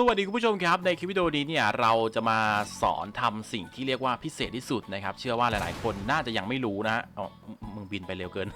สวัสดีคุณผู้ชมครับในคลิปวิดีโอนี้เนี่ยเราจะมาสอนทำสิ่งที่เรียกว่าพิเศษที่สุดนะครับ เชื่อว่าหลายๆ คนน่าจะยังไม่รู้นะอ๋อมึงบินไปเร็วเกิน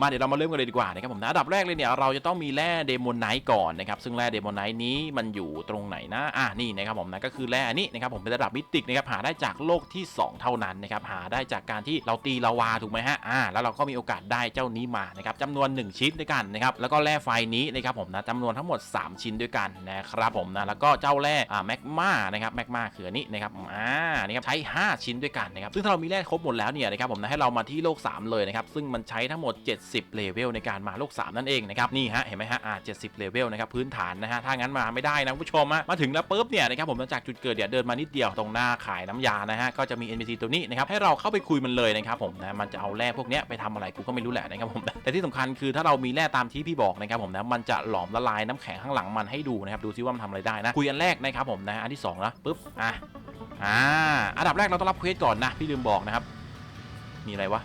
มาเดี๋ยวเรามาเริ่มกันเลยดีกว่านะครับผมนะอันดับแรกเลยเนี่ยเราจะต้องมีแร่เดโมไนท์ก่อนนะครับซึ่งแร่เดโมไนท์นี้มันอยู่ตรงไหนนะอะนี่นะครับผมนะก็คือแร่นนี้นะครับผมเป็นระดับมิติกนะครับหาได้จากโลกที่ 2 เท่านั้นนะครับหาได้จากการที่เราตีลาวาถูกไหมฮะอ่าแล้วเราก็มีโอกาสได้เจ้านี้มานะครับจำนวน 1 ชิ้นด้วยกันนะครับแล้วก็แร่ไฟนี้นะครับผมนะจำนวนทั้งหมด 3 ชิ้นด้วยกันนะครับผมนะแล้วก็เจ้าแร่อ่าแมกมานะครับแมกมาคืออันนี้นะครับอ่านี่ครับใช้ 5 ชิ้นด้วยกันนะครับซึ่งถ้าเรามีแร่ครบหมดแล้วเนี่ยนะครับผมนะให้เรามาที่โลก 3 เลยนะครับซึ่งมันใช้ทั้งหมด70เลเวลในการมาโลก 3 นั่นเองนะครับนี่ฮะเห็นไหมฮะอ่า70เลเวลนะครับพื้นฐานนะฮะถ้างั้นมาไม่ได้นะคุณผู้ชมอะมาถึงแล้วปุ๊บเนี่ยนะครับผมจากจุดเกิดเนี่ยเดินมานิดเดียวตรงหน้าขายน้ำยานะฮะก็จะมี NPC ตัวนี้นะครับให้เราเข้าไปคุยมันเลยนะครับผมนะมันจะเอาแร่พวกเนี้ยไปทำอะไรกูก็ไม่รู้แหละนะครับผมแต่ที่สำคัญคือถ้าเรามีแร่ตามที่พี่บอกนะครับผมนะมันจะหลอมละลายน้ำแข็งข้างหลังมันให้ดูนะครับดูซิว่ามันทำอะไรได้นะคุยอันแรกนะครับผมนะอันที่สองนะปุ๊บอะอ่าอันดับแรกเราต้องรับเควสก่อนนะพี่ลืมบอกนะครับมีอะไรวะ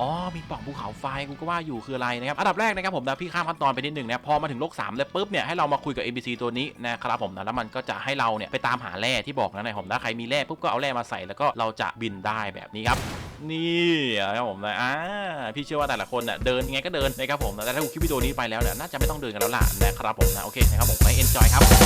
อ๋อ มีปล่องภูเขาไฟกูก็ว่าอยู่คืออะไรนะครับ อันดับแรกนะครับผมนะพี่ข้ามขั้นตอนไปนิดหนึ่งนะพอมาถึงโลก3แล้วปุ๊บเนี่ยให้เรามาคุยกับ NPC ตัวนี้นะครับผมนะแล้วมันก็จะให้เราเนี่ยไปตามหาแร่ที่บอกนะในผมนะใครมีแร่ปุ๊บก็เอาแร่มาใส่แล้วก็เราจะบินได้แบบนี้ครับนี่นะครับผมนะอ่าพี่เชื่อว่าแต่ละคนเนี่ยเดินยังไงก็เดินนะครับผมนะแต่ถ้าดูคลิปวิดีโอนี้ไปแล้วเนี่ยน่าจะไม่ต้องเดินกันแล้วล่ะนะครับผมนะโอเคนะครับผมไป enjoy ครับ